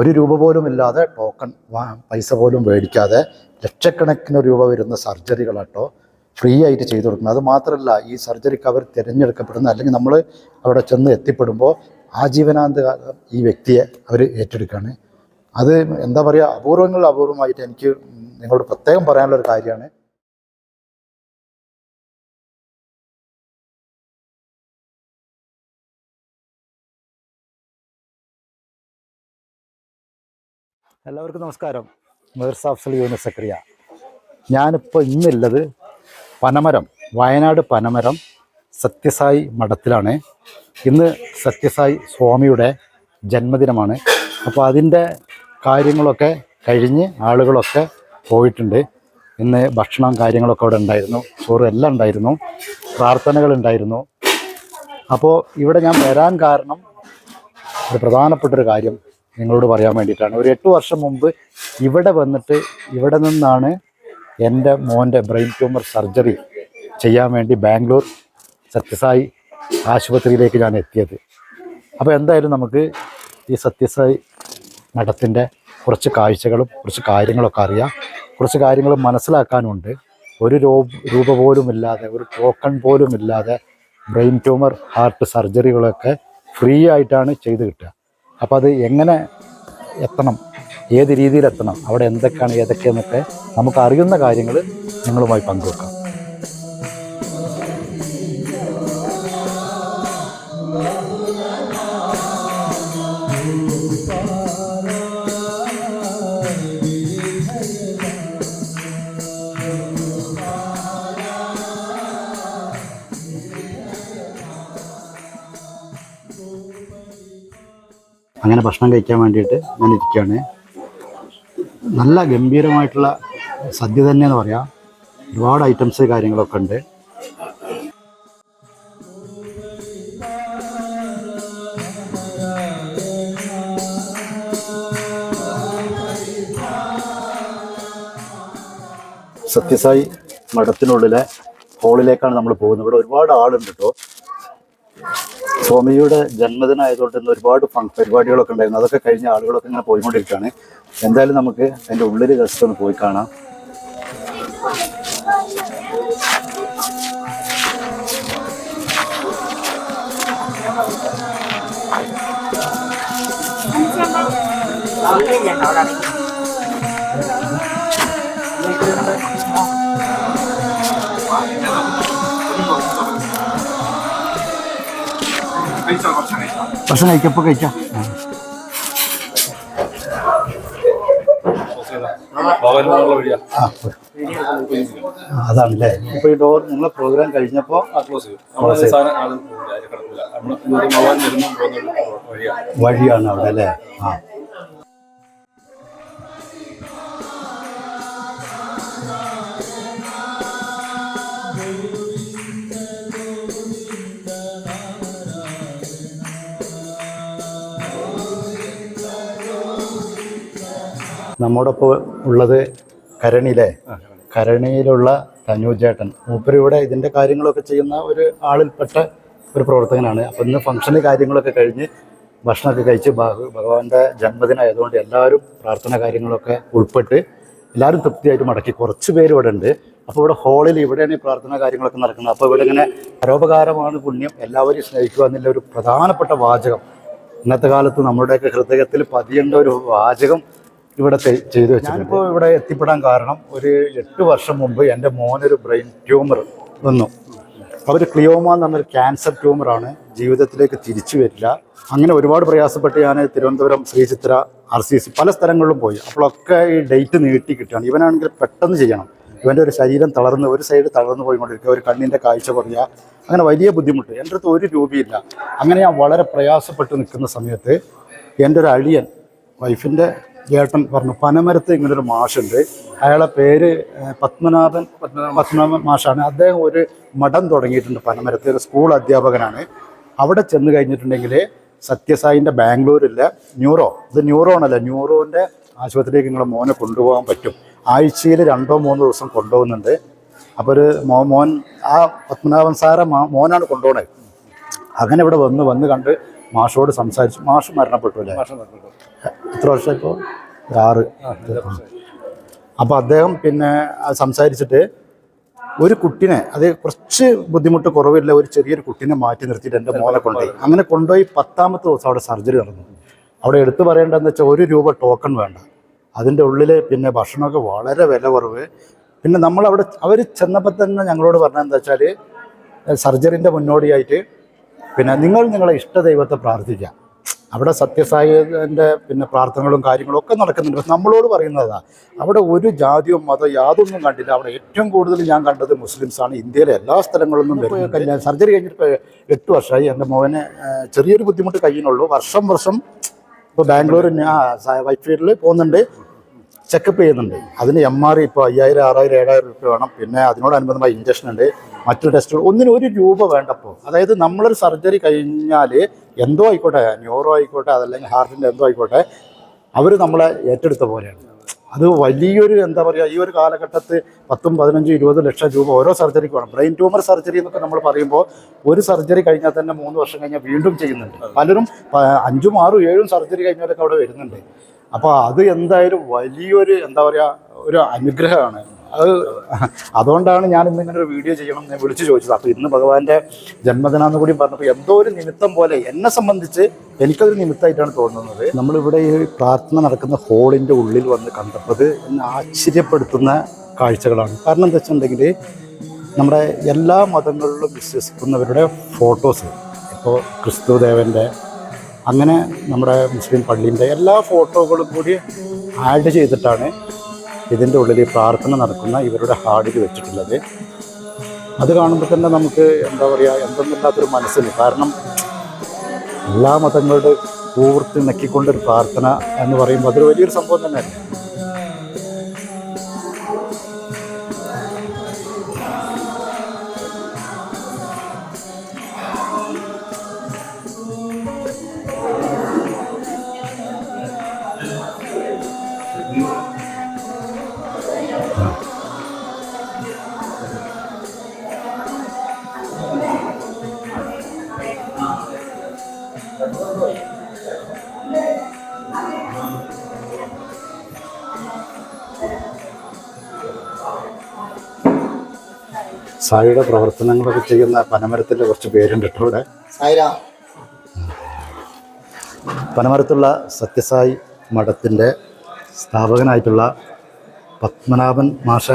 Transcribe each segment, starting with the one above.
ഒരു രൂപ പോലും ഇല്ലാതെ ടോക്കൺ പൈസ പോലും മേടിക്കാതെ ലക്ഷക്കണക്കിന് രൂപ വരുന്ന സർജറികളാട്ടോ ഫ്രീ ആയിട്ട് ചെയ്തു കൊടുക്കുന്നത്. അത് മാത്രമല്ല ഈ സർജറിക്ക് അവർ തിരഞ്ഞെടുക്കപ്പെടുന്ന അല്ലെങ്കിൽ നമ്മൾ അവിടെ ചെന്ന് എത്തിപ്പെടുമ്പോൾ ആജീവനാന്ത ഈ വ്യക്തിയെ അവർ ഏറ്റെടുക്കുകയാണ്. അത് എന്താ പറയുക അപൂർവങ്ങളിൽ അപൂർവമായിട്ട് എനിക്ക് നിങ്ങളോട് പ്രത്യേകം പറയാനുള്ള ഒരു കാര്യമാണ്. എല്ലാവർക്കും നമസ്കാരം. മേർസ് അഫ്സൽ യൂണിറ്റ് സക്രിയ. ഞാനിപ്പോൾ ഇന്നുള്ളത് പനമരം വയനാട് പനമരം സത്യസായി മഠത്തിലാണ്. ഇന്ന് സത്യസായി സ്വാമിയുടെ ജന്മദിനമാണ്. അപ്പോൾ അതിന്റെ കാര്യങ്ങളൊക്കെ കഴിഞ്ഞ് ആളുകളൊക്കെ പോയിട്ടുണ്ട്. ഇന്ന് ഭക്ഷണം കാര്യങ്ങളൊക്കെ അവിടെ ഉണ്ടായിരുന്നു. ചോറ് എല്ലാം ഉണ്ടായിരുന്നു. പ്രാർത്ഥനകൾ ഉണ്ടായിരുന്നു. അപ്പോൾ ഇവിടെ ഞാൻ വരാൻ കാരണം ഒരു പ്രധാനപ്പെട്ടൊരു കാര്യം. നിങ്ങളോട് പറയാൻ വേണ്ടിയിട്ടാണ്. ഒരു എട്ട് വർഷം മുമ്പ് ഇവിടെ വന്നിട്ട് ഇവിടെ നിന്നാണ് എന്റെ മോന്റെ ബ്രെയിൻ ട്യൂമർ സർജറി ചെയ്യാൻ വേണ്ടി ബാംഗ്ലൂർ സത്യസായി ആശുപത്രിയിലേക്ക് ഞാൻ എത്തിയത്. അപ്പോൾ എന്തായാലും നമുക്ക് ഈ സത്യസായി മഠത്തിന്റെ കുറച്ച് കാഴ്ചകളും കുറച്ച് കാര്യങ്ങളൊക്കെ അറിയാം. കുറച്ച് കാര്യങ്ങൾ മനസ്സിലാക്കാനുണ്ട്. ഒരു രൂപ പോലും ഇല്ലാതെ ഒരു ടോക്കൺ പോലും ഇല്ലാതെ ബ്രെയിൻ ട്യൂമർ ഹാർട്ട് സർജറികളൊക്കെ ഫ്രീ ആയിട്ടാണ് ചെയ്ത് കിട്ടുക. അപ്പോൾ അത് എങ്ങനെ എത്തണം? ഏത് രീതിയിൽ എത്തണം അവിടെ എന്തൊക്കെയാണ് ഏതൊക്കെയെന്നൊക്കെ നമുക്ക് അറിയുന്ന കാര്യങ്ങൾ നിങ്ങളുമായി പങ്കുവെക്കാം. അങ്ങനെ ഭക്ഷണം കഴിക്കാൻ വേണ്ടിയിട്ട് ഞാൻ ഇരിക്കുകയാണ്. നല്ല ഗംഭീരമായിട്ടുള്ള സദ്യ തന്നെയെന്ന് പറയാം. ഒരുപാട് ഐറ്റംസ് കാര്യങ്ങളൊക്കെ ഉണ്ട്. സത്യസായി മഠത്തിനുള്ളിലെ ഹോളിലേക്കാണ് നമ്മൾ പോകുന്നത്. ഇവിടെ ഒരുപാട് ആളുണ്ട് കേട്ടോ. സ്വാമിയുടെ ജന്മദിനമായതുകൊണ്ട് ഇന്ന് ഒരുപാട് പരിപാടികളൊക്കെ ഉണ്ടായിരുന്നു. അതൊക്കെ കഴിഞ്ഞ ആളുകളൊക്കെ ഇങ്ങനെ പോയിക്കൊണ്ടിരിക്കുകയാണ്. എന്തായാലും നമുക്ക് അതിന്റെ ഉള്ളിൽ ജസ്റ്റ് ഒന്ന് പോയി കാണാം. ഭക്ഷണം കഴിക്കപ്പോൾ കഴിക്കാം അതാണല്ലേ? ഇപ്പൊ ഈ ഡോർ നിങ്ങളെ പ്രോഗ്രാം കഴിഞ്ഞപ്പോ വഴിയാണ് അവിടെ അല്ലേ? ആ. നമ്മോടൊപ്പം ഉള്ളത് കരണിലെ കരണിയിലുള്ള തനുജേട്ടൻ. മൂപ്പര് ഇവിടെ ഇതിന്റെ കാര്യങ്ങളൊക്കെ ചെയ്യുന്ന ഒരു ആളിൽപ്പെട്ട ഒരു പ്രവർത്തകനാണ്. അപ്പം ഇന്ന് ഫംഗ്ഷന് കാര്യങ്ങളൊക്കെ കഴിഞ്ഞ് ഭക്ഷണമൊക്കെ കഴിച്ച് ഭഗ- ഭഗവാന്റെ ജന്മദിനമായതുകൊണ്ട് എല്ലാവരും പ്രാർത്ഥന കാര്യങ്ങളൊക്കെ ഉൾപ്പെട്ട് എല്ലാവരും തൃപ്തിയായിട്ട് മടക്കി. കുറച്ച് പേര് ഇവിടെ ഉണ്ട്. അപ്പോൾ ഇവിടെ ഹാളിൽ ഇവിടെയാണ് ഈ പ്രാർത്ഥന കാര്യങ്ങളൊക്കെ നടക്കുന്നത്. അപ്പോൾ ഇവിടെ ഇങ്ങനെ പരോപകാരമാണ് പുണ്യം. എല്ലാവരും സ്നേഹിക്കുക എന്നുള്ള ഒരു പ്രധാനപ്പെട്ട വാചകം. ഇന്നത്തെ കാലത്ത് നമ്മുടെയൊക്കെ ഹൃദയത്തിൽ പതിയേണ്ട ഒരു വാചകം ഇവിടെ ചെയ്തു വെച്ചു ഞാനിപ്പോൾ ഇവിടെ എത്തിപ്പെടാൻ കാരണം ഒരു എട്ട് വർഷം മുമ്പ് എന്റെ മോനൊരു ബ്രെയിൻ ട്യൂമർ വന്നു അവർ ക്ലിയോമ എന്ന് പറഞ്ഞൊരു ക്യാൻസർ ട്യൂമറാണ് ജീവിതത്തിലേക്ക് തിരിച്ചു വരില്ല. അങ്ങനെ ഒരുപാട് പ്രയാസപ്പെട്ട് ഞാൻ Thiruvananthapuram Sree Chitra R C C പല സ്ഥലങ്ങളിലും പോയി. അപ്പോഴൊക്കെ ഈ ഡേറ്റ് നീട്ടി കിട്ടുകയാണ്. ഇവനാണെങ്കിൽ പെട്ടെന്ന് ചെയ്യണം. ഇവന്റെ ഒരു ശരീരം തളർന്ന് ഒരു സൈഡ് തളർന്നു പോയിക്കൊണ്ടിരിക്കുക. ഒരു കണ്ണിന്റെ കാഴ്ച കുറയുക. അങ്ങനെ വലിയ ബുദ്ധിമുട്ട്. എന്റെ അടുത്ത് ഒരു രൂപയില്ല. അങ്ങനെ ഞാൻ വളരെ പ്രയാസപ്പെട്ട് നിൽക്കുന്ന സമയത്ത് എന്റെ ഒരു അളിയൻ വൈഫിന്റെ ഏട്ടൻ പറഞ്ഞു പനമരത്ത് ഇങ്ങനെ ഒരു മാഷുണ്ട്. അയാളെ പേര് പത്മനാഭൻ പത്മനാഭൻ. മാഷാണ്. അദ്ദേഹം ഒരു മഠം തുടങ്ങിയിട്ടുണ്ട് പനമരത്ത്. ഒരു സ്കൂൾ അധ്യാപകനാണ്. അവിടെ ചെന്ന് കഴിഞ്ഞിട്ടുണ്ടെങ്കിൽ സത്യസായിന്റെ ബാംഗ്ലൂരിലെ ന്യൂറോ. ഇത് ന്യൂറോ ആണല്ലോ ന്യൂറോന്റെ ആശുപത്രിയിലേക്ക് നിങ്ങളെ മോനെ കൊണ്ടുപോകാൻ പറ്റും. ആഴ്ചയിൽ രണ്ടോ മൂന്നോ ദിവസം കൊണ്ടുപോകുന്നുണ്ട്. അപ്പോൾ ഒരു മോ മോൻ ആ പത്മനാഭൻ സാറെ മോനാണ് കൊണ്ടുപോകണത് അങ്ങനെ ഇവിടെ വന്ന് വന്ന് കണ്ട് മാഷോട് സംസാരിച്ചു. മാഷ് മരണപ്പെട്ടു അല്ലേ? എത്ര വർഷം ഇപ്പോൾ ആറ്. അപ്പോൾ അദ്ദേഹം പിന്നെ സംസാരിച്ചിട്ട് ഒരു കുട്ടിനെ അത് കുറച്ച് ബുദ്ധിമുട്ട് കുറവില്ല ഒരു ചെറിയൊരു കുട്ടിനെ മാറ്റി നിർത്തിയിട്ട് എന്റെ മോനെ കൊണ്ടുപോയി. അങ്ങനെ കൊണ്ടുപോയി പത്താമത്തെ ദിവസം അവിടെ സർജറി നടന്നു. അവിടെ എടുത്തു പറയേണ്ടതെന്ന് വെച്ചാൽ ഒരു രൂപ ടോക്കൺ വേണ്ട. അതിന്റെ ഉള്ളിൽ പിന്നെ ഭക്ഷണമൊക്കെ വളരെ വില കുറവ്. പിന്നെ നമ്മളവിടെ അവർ ചെന്നപ്പോൾ തന്നെ ഞങ്ങളോട് പറഞ്ഞതെന്ന് വെച്ചാൽ സർജറിന്റെ മുന്നോടിയായിട്ട് പിന്നെ നിങ്ങൾ നിങ്ങളെ ഇഷ്ടദൈവത്തെ പ്രാർത്ഥിക്കുക. അവിടെ സത്യസായിന്റെ പിന്നെ പ്രാർത്ഥനകളും കാര്യങ്ങളും ഒക്കെ നടക്കുന്നുണ്ട്. പക്ഷെ നമ്മളോട് പറയുന്നതാ അവിടെ ഒരു ജാതിയോ മതം യാതൊന്നും കണ്ടില്ല. അവിടെ ഏറ്റവും കൂടുതൽ ഞാൻ കണ്ടത് മുസ്ലിംസാണ്. ഇന്ത്യയിലെ എല്ലാ സ്ഥലങ്ങളിൽ വരുന്നത് കല്യാണം സർജറി കഴിഞ്ഞിട്ട് എട്ട് വർഷമായി. എന്റെ മോനെ ചെറിയൊരു ബുദ്ധിമുട്ട് കഴിയുന്നുള്ളൂ വർഷം വർഷം ഇപ്പോൾ ബാംഗ്ലൂർ ഞാൻ വൈറ്റ് ഫീൽഡിൽ പോകുന്നുണ്ട്. ചെക്കപ്പ് ചെയ്യുന്നുണ്ട്. അതിന് എം ആർ ഇപ്പോൾ അയ്യായിരം ആറായിരം ഏഴായിരം രൂപ വേണം. പിന്നെ അതിനോടനുബന്ധമായി ഇഞ്ചക്ഷൻ ഉണ്ട്. മറ്റു ടെസ്റ്റുകൾ ഒന്നിന് ഒരു രൂപ വേണ്ടപ്പോൾ അതായത് നമ്മളൊരു സർജറി കഴിഞ്ഞാൽ എന്തോ ആയിക്കോട്ടെ ന്യൂറോ ആയിക്കോട്ടെ അതല്ലെങ്കിൽ ഹാർട്ടിന്റെ എന്തോ ആയിക്കോട്ടെ അവർ നമ്മളെ ഏറ്റെടുത്ത പോലെയാണ്. അത് വലിയൊരു എന്താ പറയുക ഈ ഒരു കാലഘട്ടത്ത് പത്തും പതിനഞ്ചും ഇരുപത് ലക്ഷം രൂപ ഓരോ സർജറിക്ക് വേണം. ബ്രെയിൻ ട്യൂമർ സർജറി എന്നൊക്കെ നമ്മൾ പറയുമ്പോൾ ഒരു സർജറി കഴിഞ്ഞാൽ തന്നെ മൂന്ന് വർഷം കഴിഞ്ഞാൽ വീണ്ടും ചെയ്യുന്നുണ്ട്. പലരും അഞ്ചും ആറും ഏഴും സർജറി കഴിഞ്ഞവരൊക്കെ അവിടെ വരുന്നുണ്ട്. അപ്പോൾ അത് എന്തായാലും വലിയൊരു എന്താ പറയുക ഒരു അനുഗ്രഹമാണ്. അത് അതുകൊണ്ടാണ് ഞാൻ ഇന്ന് ഇങ്ങനെ ഒരു വീഡിയോ ചെയ്യണം എന്ന് വിളിച്ചു ചോദിച്ചത്. അപ്പോൾ ഇന്ന് ഭഗവാന്റെ ജന്മദിനാന്ന് കൂടി പറഞ്ഞപ്പോൾ എന്തോ ഒരു നിമിത്തം പോലെ എന്നെ സംബന്ധിച്ച് എനിക്കതൊരു നിമിത്തമായിട്ടാണ് തോന്നുന്നത്. നമ്മളിവിടെ ഈ പ്രാർത്ഥന നടക്കുന്ന ഹോളിന്റെ ഉള്ളിൽ വന്ന് കണ്ടപ്പോൾ എന്നെ ആശ്ചര്യപ്പെടുത്തുന്ന കാഴ്ചകളാണ്. കാരണം എന്താ വെച്ചിട്ടുണ്ടെങ്കിൽ നമ്മുടെ എല്ലാ മതങ്ങളിലും വിശ്വസിക്കുന്നവരുടെ ഫോട്ടോസ്. ഇപ്പോൾ ക്രിസ്തുദേവന്റെ അങ്ങനെ നമ്മുടെ മുസ്ലിം പള്ളീന്റെ എല്ലാ ഫോട്ടോകളും കൂടി ആഡ് ചെയ്തിട്ടാണ് ഇതിന്റെ ഉള്ളിൽ പ്രാർത്ഥന നടക്കുന്ന ഇവരുടെ ഹാർഡിൽ വെച്ചിട്ടുള്ളത്. അത് കാണുമ്പോൾ തന്നെ നമുക്ക് എന്താ പറയുക എന്തെന്നില്ലാത്തൊരു മനസ്സിന് കാരണം എല്ലാ മതങ്ങളുടെ പൂർത്തി നക്കിക്കൊണ്ടൊരു പ്രാർത്ഥന എന്ന് പറയുമ്പോൾ അതൊരു വലിയൊരു സംഭവം തന്നെയല്ലേ? സായിയുടെ പ്രവർത്തനങ്ങളൊക്കെ ചെയ്യുന്ന പനമരത്തിന്റെ കുറച്ച് പേരുണ്ട് കേട്ടോ ഇവിടെ പനമരത്തുള്ള സത്യസായി മഠത്തിന്റെ സ്ഥാപകനായിട്ടുള്ള പത്മനാഭൻ മാഷ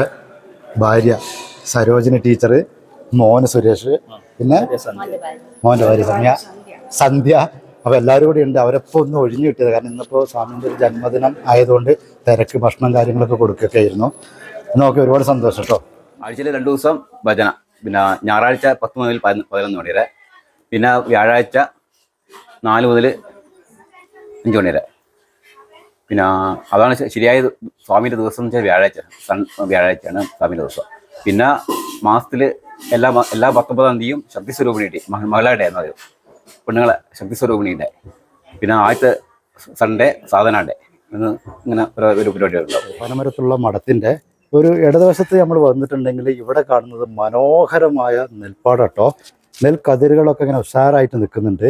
ഭാര്യ സരോജിനി ടീച്ചർ മോന് സുരേഷ് പിന്നെ മോന്റെ ഭാര്യ സന്ധ്യ. സന്ധ്യ. അപ്പോൾ എല്ലാവരും കൂടി ഉണ്ട്. അവരപ്പോൾ ഒന്ന് ഒഴിഞ്ഞു കിട്ടിയത് കാരണം ഇന്നിപ്പോൾ സ്വാമിന്റെ ഒരു ജന്മദിനം ആയതുകൊണ്ട് തിരക്ക് ഭക്ഷണം കാര്യങ്ങളൊക്കെ കൊടുക്കുകയൊക്കെ ആയിരുന്നു. എന്നൊക്കെ ഒരുപാട് സന്തോഷം കേട്ടോ. ആഴ്ചയിൽ രണ്ടു ദിവസം ഭജന. പിന്നെ ഞായറാഴ്ച പത്ത് മുതൽ പതിനൊന്ന് മണി വരെ. പിന്നെ വ്യാഴാഴ്ച നാല് മുതൽ അഞ്ച് മണി വരെ. പിന്നെ അതാണ് ശരിയായ സ്വാമിയുടെ ദിവസം എന്ന് വെച്ചാൽ വ്യാഴാഴ്ച. സൺ വ്യാഴാഴ്ചയാണ് സ്വാമിയുടെ ദിവസം. പിന്നെ മാസത്തിൽ എല്ലാ എല്ലാ പത്തൊമ്പതാം തീയതിയും ശക്തി സ്വരൂപിണിയുടെ മകളുടെ ആയിരുന്നു അത് പെണ്ണുങ്ങളെ ശക്തി സ്വരൂപിണിയുടെ പിന്നെ ആദ്യത്തെ സൺഡേ സാധന ഡേ ഇങ്ങനെ ഒരു ഒരു പരിപാടി ഉണ്ടാവും പനമരത്തുള്ള മഠത്തിന്റെ ഒരു ഇടതുവശത്ത് നമ്മൾ വന്നിട്ടുണ്ടെങ്കിൽ ഇവിടെ കാണുന്നത് മനോഹരമായ നെൽപ്പാടട്ടോ. നെൽക്കതിരുകളൊക്കെ ഇങ്ങനെ ഉഷാറായിട്ട് നിൽക്കുന്നുണ്ട്.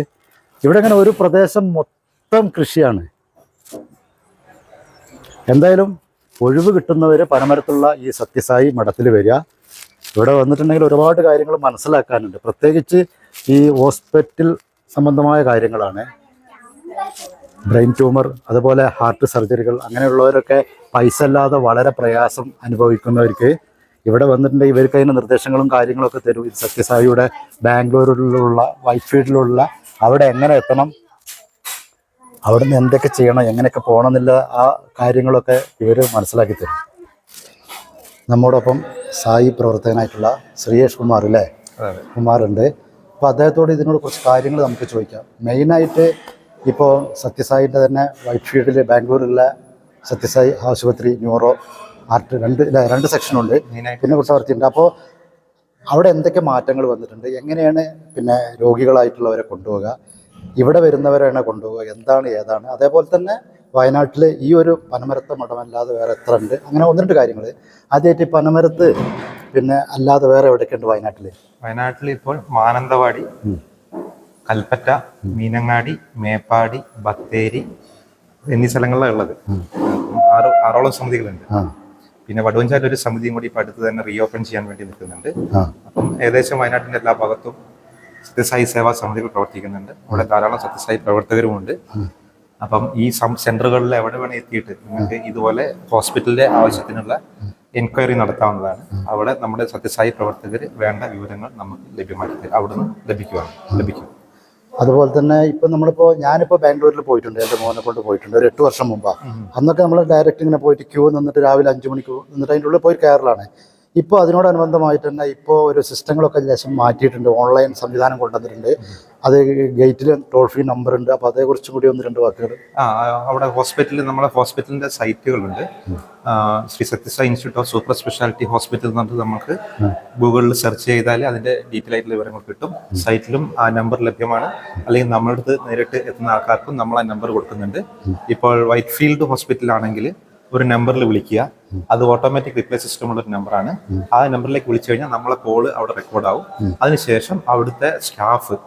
ഇവിടെ ഇങ്ങനെ ഒരു പ്രദേശം മൊത്തം കൃഷിയാണ്. എന്തായാലും ഒഴിവ് കിട്ടുന്നവർ പനമരത്തുള്ള ഈ സത്യസായി മഠത്തിൽ വരിക. ഇവിടെ വന്നിട്ടുണ്ടെങ്കിൽ ഒരുപാട് കാര്യങ്ങൾ മനസ്സിലാക്കാനുണ്ട്. പ്രത്യേകിച്ച് ഈ ഹോസ്പിറ്റൽ സംബന്ധമായ കാര്യങ്ങളാണ്. ബ്രെയിൻ ട്യൂമർ അതുപോലെ ഹാർട്ട് സർജറികൾ അങ്ങനെയുള്ളവരൊക്കെ പൈസ അല്ലാതെ വളരെ പ്രയാസം അനുഭവിക്കുന്നവർക്ക് ഇവിടെ വന്നിട്ടുണ്ടെങ്കിൽ ഇവർക്ക് അതിന് നിർദ്ദേശങ്ങളും കാര്യങ്ങളൊക്കെ തരും. ഇത് സത്യസായിയുടെ ബാംഗ്ലൂരിലുള്ള വൈറ്റ് ഫീൽഡിലുള്ള അവിടെ എങ്ങനെ എത്തണം അവിടെ നിന്ന് എന്തൊക്കെ ചെയ്യണം എങ്ങനെയൊക്കെ പോകണം എന്നുള്ള ആ കാര്യങ്ങളൊക്കെ ഇവർ മനസ്സിലാക്കി തരും. നമ്മോടൊപ്പം സായി പ്രവർത്തകനായിട്ടുള്ള ശ്രീയേഷ് കുമാർ അല്ലേ? കുമാറുണ്ട്. അപ്പോൾ അദ്ദേഹത്തോട് ഇതിനോട് കുറച്ച് കാര്യങ്ങൾ നമുക്ക് ചോദിക്കാം. മെയിനായിട്ട് ഇപ്പോൾ സത്യസായിന്റെ തന്നെ വൈറ്റ് ഫീൽഡിൽ ബാംഗ്ലൂരിലുള്ള സത്യസായി ആശുപത്രി ന്യൂറോ ആർട്ട് രണ്ട് രണ്ട് സെക്ഷനുണ്ട്. പിന്നെ കുട്ടവർത്തിയുണ്ട് അപ്പോൾ അവിടെ എന്തൊക്കെ മാറ്റങ്ങൾ വന്നിട്ടുണ്ട്? എങ്ങനെയാണ് പിന്നെ രോഗികളായിട്ടുള്ളവരെ കൊണ്ടുപോകുക ഇവിടെ വരുന്നവരാണ് കൊണ്ടുപോകുക എന്താണ് ഏതാണ്? അതേപോലെ തന്നെ വയനാട്ടിൽ ഈ ഒരു പനമരത്ത മഠമല്ലാതെ വേറെ എത്ര ഉണ്ട്? അങ്ങനെ ഒന്ന് രണ്ട് കാര്യങ്ങൾ ആദ്യമായിട്ട് പനമരത്ത് പിന്നെ അല്ലാതെ വേറെ എവിടെയൊക്കെ ഉണ്ട് വയനാട്ടിൽ വയനാട്ടിൽ ഇപ്പോൾ മാനന്തവാടി. കൽപ്പറ്റ മീനങ്ങാടി മേപ്പാടി ബത്തേരി എന്നീ സ്ഥലങ്ങളിലാണ് ഉള്ളത്. ആറ് ആറോളം സമിതികളുണ്ട്. പിന്നെ വടുവഞ്ചാലിൽ ഒരു സമിതിയും കൂടി ഇപ്പൊ അടുത്ത് തന്നെ റീഓപ്പൺ ചെയ്യാൻ വേണ്ടി നിൽക്കുന്നുണ്ട്. അപ്പം ഏകദേശം വയനാട്ടിന്റെ എല്ലാ ഭാഗത്തും സത്യസായി സേവാ സമിതികൾ പ്രവർത്തിക്കുന്നുണ്ട്. അവിടെ ധാരാളം സത്യസായി പ്രവർത്തകരുമുണ്ട്. അപ്പം ഈ സെന്ററുകളിൽ എവിടെ വേണേ എത്തിയിട്ട് നിങ്ങൾക്ക് ഇതുപോലെ ഹോസ്പിറ്റലിലെ ആവശ്യത്തിനുള്ള എൻക്വയറി നടത്താവുന്നതാണ്. അവിടെ നമ്മുടെ സത്യസായി പ്രവർത്തകർ വേണ്ട വിവരങ്ങൾ നമുക്ക് ലഭ്യമാക്കി അവിടുന്ന് ലഭിക്കുവാണ്. ലഭിക്കും. അതുപോലെ തന്നെ ഇപ്പം നമ്മളിപ്പോൾ ഞാനിപ്പോൾ ബാംഗ്ലൂരിൽ പോയിട്ടുണ്ട് എന്റെ മോനെ കൊണ്ട് പോയിട്ടുണ്ട് ഒരു എട്ട് വർഷം മുമ്പാണ് അന്നൊക്കെ നമ്മൾ ഡയറക്റ്റ് ഇങ്ങനെ പോയിട്ട് ക്യൂ നിന്നിട്ട് രാവിലെ അഞ്ച് മണിക്ക് നിന്നിട്ട് അതിന്റെ ഉള്ളിൽ പോയി കയറലാണ്. ഇപ്പോൾ അതിനോടനുബന്ധമായിട്ട് തന്നെ ഇപ്പോൾ ഒരു സിസ്റ്റങ്ങളൊക്കെ ലേശം മാറ്റിയിട്ടുണ്ട്. ഓൺലൈൻ സംവിധാനം കൊണ്ടുവന്നിട്ടുണ്ട്. അത് ഗേറ്റിൽ ടോൾ ഫ്രീ നമ്പർ ഉണ്ട് അപ്പോൾ അതേക്കുറിച്ചും കൂടി ഒന്ന് രണ്ട് വാക്കുകൾ. ആ അവിടെ ഹോസ്പിറ്റലിൽ നമ്മളെ ഹോസ്പിറ്റലിന്റെ സൈറ്റുകളുണ്ട്. Sri Sathya Sai institute of super speciality hospital എന്ന് പറഞ്ഞിട്ട് നമുക്ക് ഗൂഗിളിൽ സെർച്ച് ചെയ്താൽ അതിന്റെ ഡീറ്റെയിൽ ആയിട്ടുള്ള വിവരങ്ങൾ കിട്ടും. സൈറ്റിലും ആ നമ്പർ ലഭ്യമാണ്. അല്ലെങ്കിൽ നമ്മുടെ അടുത്ത് നേരിട്ട് എത്തുന്ന ആൾക്കാർക്കും നമ്മൾ ആ നമ്പർ കൊടുക്കുന്നുണ്ട്. ഇപ്പോൾ വൈറ്റ് ഫീൽഡ് ഹോസ്പിറ്റൽ ആണെങ്കിൽ ഒരു നമ്പറിൽ വിളിക്കുക. അത് ഓട്ടോമാറ്റിക് റിപ്ലൈ സിസ്റ്റം ഉള്ള ഒരു നമ്പറാണ് ആ നമ്പറിലേക്ക് വിളിച്ചു കഴിഞ്ഞാൽ നമ്മളെ കോൾ അവിടെ റെക്കോർഡ് ആവും. അതിനുശേഷം അവിടുത്തെ സ്റ്റാഫ്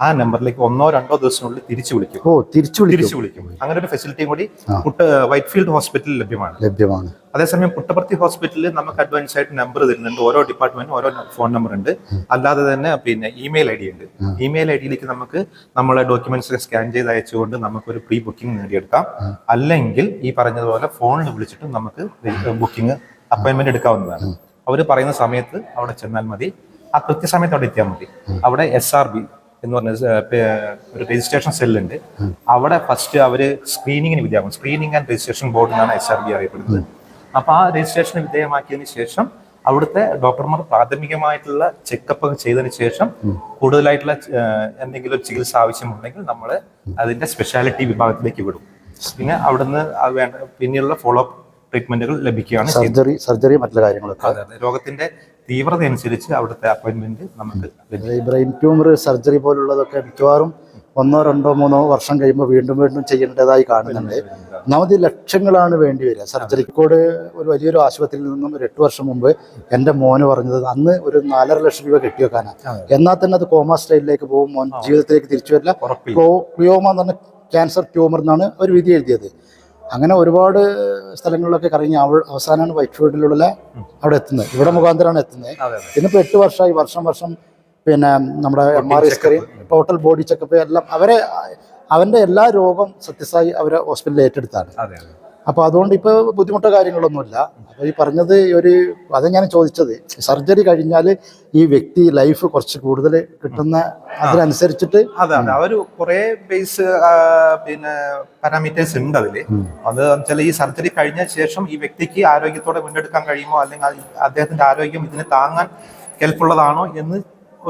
ആ നമ്പറിലേക്ക് ഒന്നോ രണ്ടോ ദിവസത്തിനുള്ളിൽ തിരിച്ചു വിളിക്കും. ഓ തിരിച്ചു വിളിക്കും. തിരിച്ചു വിളിക്കും. അങ്ങനെ ഒരു ഫെസിലിറ്റിയും കൂടി കുട്ട വൈറ്റ് ഫീൽഡ് ഹോസ്പിറ്റലിൽ ലഭ്യമാണ്. ലഭ്യമാണ്. അതേസമയം പുട്ടപർത്തി ഹോസ്പിറ്റലിൽ നമുക്ക് അഡ്വാൻസ് ആയിട്ട് നമ്പർ തരുന്നുണ്ട്. ഓരോ ഡിപ്പാർട്ട്മെന്റിനും ഓരോ ഫോൺ നമ്പർ ഉണ്ട്. അല്ലാതെ തന്നെ പിന്നെ ഇമെയിൽ ഐ ഡി ഉണ്ട്. ഇമെയിൽ ഐ ഡിയിലേക്ക് നമുക്ക് നമ്മളെ ഡോക്യുമെന്റ്സ് സ്കാൻ ചെയ്ത് അയച്ചുകൊണ്ട് നമുക്ക് ഒരു പ്രീ ബുക്കിംഗ് നേടിയെടുക്കാം അല്ലെങ്കിൽ ഈ പറഞ്ഞതുപോലെ ഫോണിൽ വിളിച്ചിട്ടും നമുക്ക് ബുക്കിംഗ് അപ്പോയിന്റ്മെന്റ് എടുക്കാവുന്നതാണ്. അവർ പറയുന്ന സമയത്ത് അവിടെ ചെന്നാൽ മതി. ആ കൃത്യസമയത്ത് അവിടെ എത്തിയാൽ മതി. അവിടെ എസ് ആർ ബി എന്ന് പറഞ്ഞ ഒരു രജിസ്ട്രേഷൻ സെല്ലുണ്ട് അവിടെ ഫസ്റ്റ് അവർ സ്ക്രീനിങ്ങിന് വിധേയമാകും സ്ക്രീനിങ് ആൻഡ് രജിസ്ട്രേഷൻ ബോർഡ് എന്നാണ് എസ് ആർ ബി അറിയപ്പെടുന്നത്. അപ്പൊ ആ രജിസ്ട്രേഷന് വിധേയമാക്കിയതിന് ശേഷം അവിടുത്തെ ഡോക്ടർമാർ പ്രാഥമികമായിട്ടുള്ള ചെക്കപ്പ് ഒക്കെ ചെയ്തതിന് ശേഷം കൂടുതലായിട്ടുള്ള എന്തെങ്കിലും ചികിത്സ ആവശ്യമുണ്ടെങ്കിൽ നമ്മൾ അതിന്റെ സ്പെഷ്യാലിറ്റി വിഭാഗത്തിലേക്ക് വിടും. പിന്നെ അവിടുന്ന് പിന്നെയുള്ള ഫോളോ അപ്പ് ട്രീറ്റ്മെന്റുകൾ ലഭിക്കുകയാണ് സർജറി സർജറി മറ്റുള്ള കാര്യങ്ങളൊക്കെ. അതെ, അതെ. രോഗത്തിന്റെ തീവ്രത അനുസരിച്ച് അവിടുത്തെ അപ്പോയിന്റ്മെന്റ് നമുക്ക് ലഭിക്കും. ബ്രെയിൻ ട്യൂമർ സർജറി പോലുള്ളതൊക്കെ മിക്കവാറും ഒന്നോ രണ്ടോ മൂന്നോ വർഷം കഴിയുമ്പോൾ വീണ്ടും വീണ്ടും ചെയ്യേണ്ടതായി കാണുന്നുണ്ട്. നമുക്ക് ലക്ഷങ്ങളാണ് വേണ്ടി വരിക. സർജറിക്കോട് ഒരു വലിയൊരു ആശുപത്രിയിൽ നിന്നും ഒരു എട്ട് വർഷം മുമ്പ് എന്റെ മോന് പറഞ്ഞത് അന്ന് ഒരു നാലര ലക്ഷം രൂപ കെട്ടി വെക്കാനാണ് എന്നാൽ തന്നെ അത് കോമ സ്റ്റൈലിലേക്ക് പോകും മോൻ ജീവിതത്തിലേക്ക് തിരിച്ചു വരില്ല. എന്ന് പറഞ്ഞ ക്യാൻസർ ട്യൂമർ എന്നാണ് ഒരു വിധി എഴുതിയത്. അങ്ങനെ ഒരുപാട് സ്ഥലങ്ങളിലൊക്കെ കറങ്ങി അവ അവസാനമാണ് വൈറ്റ് ഫീൽഡിലുള്ള അവിടെ എത്തുന്നത്. ഇവിടെ മുഖാന്തരമാണ് എത്തുന്നത്. പിന്നെ ഇന്നിപ്പോൾ എട്ട് വർഷമായി വർഷം വർഷം പിന്നെ നമ്മുടെ M R I screen total body checkup എല്ലാം അവരെ അവന്റെ എല്ലാ രോഗം സത്യസായി അവരെ ഹോസ്പിറ്റലിൽ ഏറ്റെടുത്താണ്. അപ്പോൾ അതുകൊണ്ട് ഇപ്പോൾ ബുദ്ധിമുട്ടോ കാര്യങ്ങളൊന്നുമില്ല. അപ്പോൾ ഈ പറഞ്ഞത് ഒരു അത് ഞാൻ ചോദിച്ചത്. സർജറി കഴിഞ്ഞാൽ ഈ വ്യക്തി ലൈഫ് കുറച്ച് കൂടുതൽ കിട്ടുന്ന അതിനനുസരിച്ചിട്ട് അതാണ് അതെ അവർ കുറെ ബേസ് പിന്നെ പാരാമീറ്റേഴ്സ് ഉണ്ട് അതിൽ അത് വെച്ചാൽ ഈ സർജറി കഴിഞ്ഞ ശേഷം ഈ വ്യക്തിക്ക് ആരോഗ്യത്തോടെ വീണ്ടെടുക്കാൻ കഴിയുമോ? അല്ലെങ്കിൽ അദ്ദേഹത്തിന്റെ ആരോഗ്യം ഇതിനെ താങ്ങാൻ കെൽപ്പുള്ളതാണോ എന്ന്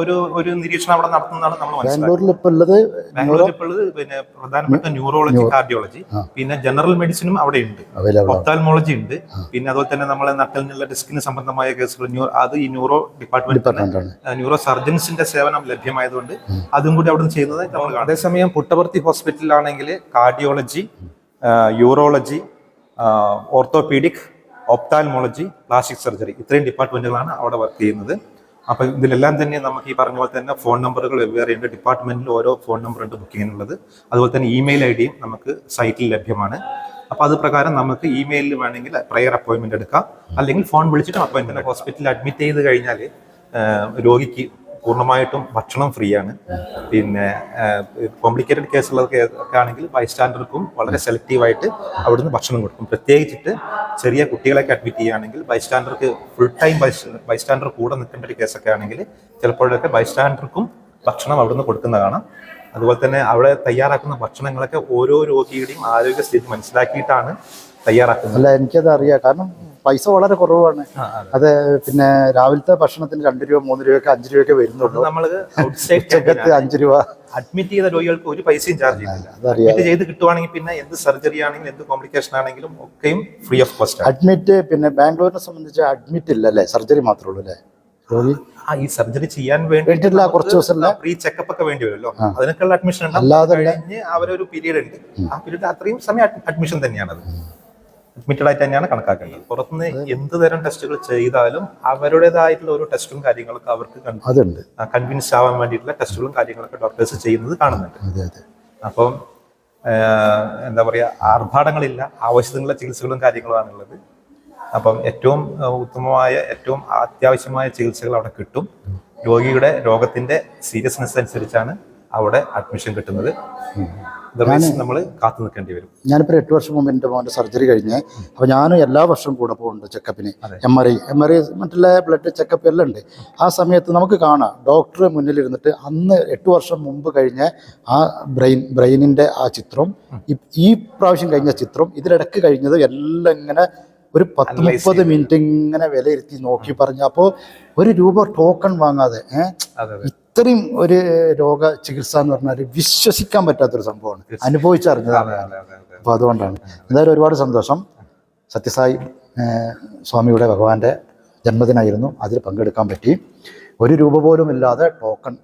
ഒരു ഒരു നിരീക്ഷണം അവിടെ നടത്തുന്നതാണ് നമ്മൾ മനസ്സിലാക്കുന്നത്. ബാംഗ്ലൂരിൽ ഇപ്പോൾ ഉള്ളത് ബാംഗ്ലൂരിൽ ഇപ്പോൾ ഉള്ളത് പിന്നെ പ്രധാനപ്പെട്ട ന്യൂറോളജി കാർഡിയോളജി പിന്നെ ജനറൽ മെഡിസിനും അവിടെ ഉണ്ട്. ഒത്താൽമോളജി ഒപ്താൽമോളജി ഉണ്ട്. പിന്നെ അതുപോലെ തന്നെ നമ്മളെ നട്ടലിനുള്ള ഡിസ്കിന് സംബന്ധമായ കേസുകൾ അത് ഈ ന്യൂറോ ഡിപ്പാർട്ട്മെന്റ് ഡിപ്പാർട്ട്മെന്റാണ് ന്യൂറോ സർജൻസിന്റെ സേവനം ലഭ്യമായതുകൊണ്ട് അതും കൂടി അവിടെ ചെയ്യുന്നത് നമ്മൾ അതേസമയം Puttaparthi ഹോസ്പിറ്റലിലാണെങ്കിൽ cardiology urology orthopaedic ophthalmology plastic surgery ഇത്രയും ഡിപ്പാർട്ട്മെന്റുകളാണ് അവിടെ വർക്ക് ചെയ്യുന്നത്. അപ്പൊ ഇതിലെല്ലാം തന്നെ നമുക്ക് ഈ പറഞ്ഞ പോലെ തന്നെ ഫോൺ നമ്പറുകൾ വെവ്വേറെയുണ്ട് ഡിപ്പാർട്ട്മെന്റിൽ ഓരോ ഫോൺ നമ്പർ ഉണ്ട് ബുക്ക് ചെയ്യാനുള്ളത്. അതുപോലെ തന്നെ ഇമെയിൽ ഐ ഡിയും നമുക്ക് സൈറ്റിൽ ലഭ്യമാണ്. അപ്പൊ അത് പ്രകാരം നമുക്ക് ഇമെയിലിൽ വേണമെങ്കിൽ പ്രയർ അപ്പോയിന്റ്മെന്റ് എടുക്കാം. അല്ലെങ്കിൽ ഫോൺ വിളിച്ചിട്ട് അപ്പോയിന്റ്മെന്റ് ഹോസ്പിറ്റലിൽ അഡ്മിറ്റ് ചെയ്ത് കഴിഞ്ഞാൽ രോഗിക്ക് പൂർണമായിട്ടും ഭക്ഷണം ഫ്രീ ആണ് പിന്നെ കോംപ്ലിക്കേറ്റഡ് കേസുകളൊക്കെ ഒക്കെ ആണെങ്കിൽ ബൈസ്റ്റാൻഡർക്കും വളരെ സെലക്റ്റീവായിട്ട് അവിടുന്ന് ഭക്ഷണം കൊടുക്കും. പ്രത്യേകിച്ചിട്ട് ചെറിയ കുട്ടികളൊക്കെ അഡ്മിറ്റ് ചെയ്യുകയാണെങ്കിൽ ബൈസ്റ്റാൻഡർക്ക് ഫുൾ ടൈം ബൈസ്റ്റാൻഡർ കൂടെ നിൽക്കേണ്ട ഒരു കേസൊക്കെ ആണെങ്കിൽ ചിലപ്പോഴൊക്കെ ബൈസ്റ്റാൻഡർക്കും ഭക്ഷണം അവിടുന്ന് കൊടുക്കുന്ന കാണാം അതുപോലെ തന്നെ അവിടെ തയ്യാറാക്കുന്ന ഭക്ഷണങ്ങളൊക്കെ ഓരോ രോഗിയുടെയും ആരോഗ്യസ്ഥിതി മനസ്സിലാക്കിയിട്ടാണ് തയ്യാറാക്കുന്നത്. അല്ല എനിക്കത് അറിയാം കാരണം പൈസ വളരെ കുറവാണ്. അത്. പിന്നെ രാവിലത്തെ ഭക്ഷണത്തിന് രണ്ട് രൂപ മൂന്ന് രൂപയൊക്കെ അഞ്ച് രൂപയൊക്കെ വരുന്നുള്ളൂ. ഉച്ചക്കത്ത് അഞ്ച് രൂപ. അഡ്മിറ്റ് ചെയ്ത രോഗികൾക്ക് ഒരു പൈസയും ചാർജ് ചെയ്യുന്നില്ല ചെയ്ത് കിട്ടുവാണെങ്കിൽ പിന്നെ എന്ത് സർജറി ആണെങ്കിലും എന്ത് കോംപ്ലിക്കേഷൻ ആണെങ്കിലും ഒക്കെയും ഫ്രീ ഓഫ് കോസ്റ്റ് അഡ്മിറ്റ് പിന്നെ ബാംഗ്ലൂരിനെ സംബന്ധിച്ച് അഡ്മിറ്റ് ഇല്ല അല്ലേ? സർജറി മാത്രമേ ഉള്ളൂ അല്ലേ? രോഗി? ആ ഈ സർജറി ചെയ്യാൻ വേണ്ടി വേണ്ടിയിട്ടുള്ള കുറച്ച് ദിവസം പ്രീ ചെക്കപ്പ് ഒക്കെ വേണ്ടി വരുമല്ലോ. അതിനൊക്കെയുള്ള അഡ്മിഷൻ അല്ലാതെ കഴിഞ്ഞ് അവരൊരു പീരീഡ് ഉണ്ട്. ആ പീരീഡ് അത്രയും സമയം അഡ്മിഷൻ തന്നെയാണത്. അഡ്മിറ്റഡ് ആയിട്ട് തന്നെയാണ് കണക്കാക്കേണ്ടത്. പുറത്തുനിന്ന് എന്ത് തരം ടെസ്റ്റുകൾ ചെയ്താലും അവരുടേതായിട്ടുള്ള ഒരു ടെസ്റ്റും കാര്യങ്ങളൊക്കെ അവർക്ക് അതുണ്ട്. കൺവിൻസ് ആവാൻ വേണ്ടിയിട്ടുള്ള ടെസ്റ്റുകളും കാര്യങ്ങളൊക്കെ ഡോക്ടേഴ്സ് ചെയ്യുന്നത് കാണുന്നുണ്ട്. അപ്പം എന്താ പറയുക ആർഭാടങ്ങളില്ല ആവശ്യത്തിനുള്ള ചികിത്സകളും കാര്യങ്ങളുമാണുള്ളത് അപ്പം ഏറ്റവും ഉത്തമമായ ഏറ്റവും അത്യാവശ്യമായ ചികിത്സകൾ അവിടെ കിട്ടും. രോഗിയുടെ രോഗത്തിന്റെ സീരിയസ്നെസ് അനുസരിച്ചാണ് അവിടെ അഡ്മിഷൻ കിട്ടുന്നത്. അതർവൈസ് നമ്മൾ കാത്തു നിൽക്കേണ്ടി വരും. ഞാനിപ്പോൾ എട്ട് വർഷം മുമ്പ് എന്റെ മോന്റെ സർജറി കഴിഞ്ഞ് അപ്പോൾ ഞാനും എല്ലാ വർഷവും കൂടെ പോകുന്നുണ്ട് ചെക്കപ്പിന് M R I M R I മറ്റുള്ള ബ്ലഡ് ചെക്കപ്പ് എല്ലാം ഉണ്ട്. ആ സമയത്ത് നമുക്ക് കാണാം. ഡോക്ടർ മുന്നിലിരുന്നിട്ട് അന്ന് എട്ട് വർഷം മുമ്പ് കഴിഞ്ഞ ആ ബ്രെയിൻ ബ്രെയിനിന്റെ ആ ചിത്രം ഈ- പ്രാവശ്യം കഴിഞ്ഞ ചിത്രം ഇതിലിടക്ക് കഴിഞ്ഞത് എല്ലാം ഇങ്ങനെ ഒരു പത്ത് മുപ്പത് മിനിറ്റ് ഇങ്ങനെ വിലയിരുത്തി നോക്കി പറഞ്ഞു. അപ്പോൾ ഒരു രൂപ ടോക്കൺ വാങ്ങാതെ ഏഹ് അതെ അതെ ഇത്രയും ഒരു രോഗ ചികിത്സ എന്ന് പറഞ്ഞാൽ വിശ്വസിക്കാൻ പറ്റാത്തൊരു സംഭവമാണ്. അനുഭവിച്ചറിഞ്ഞതാണ്. അപ്പോൾ അതുകൊണ്ടാണ്. എന്തായാലും ഒരുപാട് സന്തോഷം. സത്യസായി സ്വാമിയുടെ ഭഗവാന്റെ ജന്മദിനായിരുന്നു. അതിൽ പങ്കെടുക്കാൻ പറ്റി. ഒരു രൂപ പോലും ഇല്ലാതെ ടോക്കൺ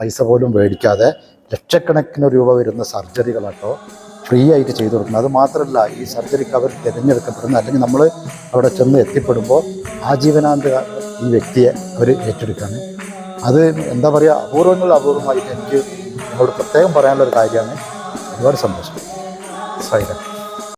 പൈസ പോലും മേടിക്കാതെ ലക്ഷക്കണക്കിന് രൂപ വരുന്ന സർജറികളാട്ടോ ഫ്രീ ആയിട്ട് ചെയ്തു കൊടുക്കുന്നത്. അത് മാത്രമല്ല ഈ സർജറിക്ക് അവർ തിരഞ്ഞെടുക്കപ്പെടുന്ന അല്ലെങ്കിൽ നമ്മൾ അവിടെ ചെന്ന് എത്തിപ്പെടുമ്പോൾ ആജീവനാന്ത ഈ വ്യക്തിയെ അവർ ഏറ്റെടുക്കുകയാണ് അത് എന്താ പറയുക അപൂർവങ്ങളിൽ അപൂർവമായിട്ട് എനിക്ക് നിങ്ങളോട് പ്രത്യേകം പറയാനുള്ള ഒരു കാര്യമാണ്. ഒരുപാട് സന്തോഷം. സൈലം